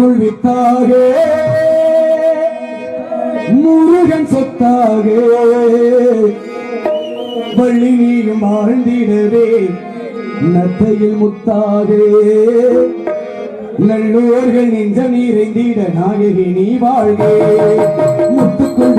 முத்துக்குள் வித்தாக முருகன் சொத்தாக. வள்ளி நீரும் வாழ்ந்திடவே நத்தையில் முத்தாகே. நல்லோர்கள் நெஞ்ச நிறைந்திட நாயகி நீ வாழ்கே. முத்துக்குள்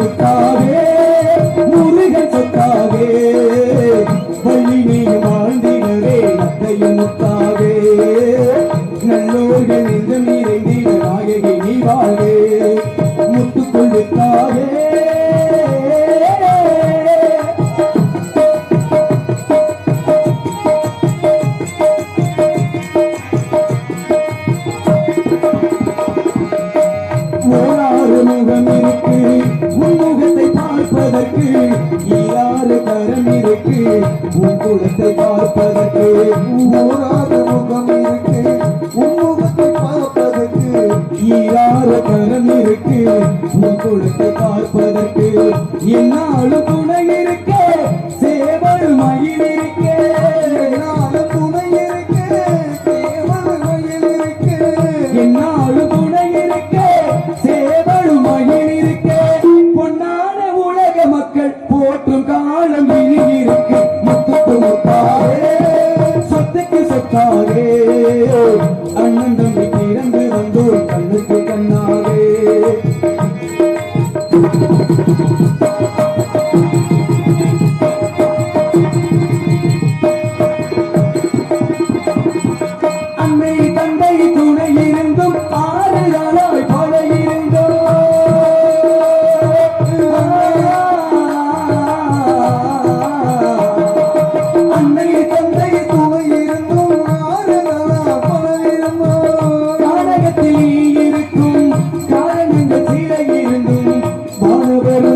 கருமுகம் இருக்கு உன்முகத்தை பார்ப்பதற்கு இல்லாத கரம் இருக்கு. உன் குலத்தை பார்ப்பதற்கு ஓராத முகம் இருக்கு. உன்முகத்தை பார்ப்பதற்கு ஈராத கரம் இருக்கு. உன் குலத்தை பார்ப்பதற்கு என்னாலும் துணை இருக்க. சேவல் மயிலே ஓட்டும் காலம் இருக்கு முத்துக்கு முத்தாரே சொத்துக்கு சொத்தாரே. அண்ணன் தம்பி பிறந்து வந்தோம் கண்ணுக்கு கண்ணாரே.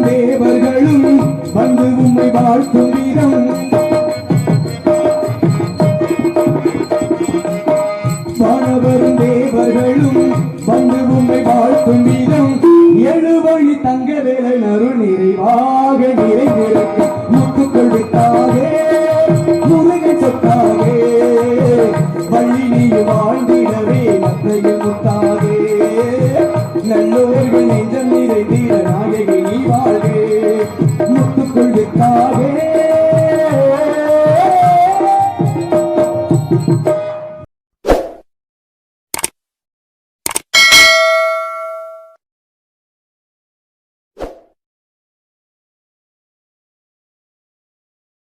தேவர்களும் வந்து உம்மை வாழ்த்தும் விதம். வானவரும் தேவர்களும் வந்து உம்மை வாழ்த்தும் விதம். எழுவழி தங்க Amén.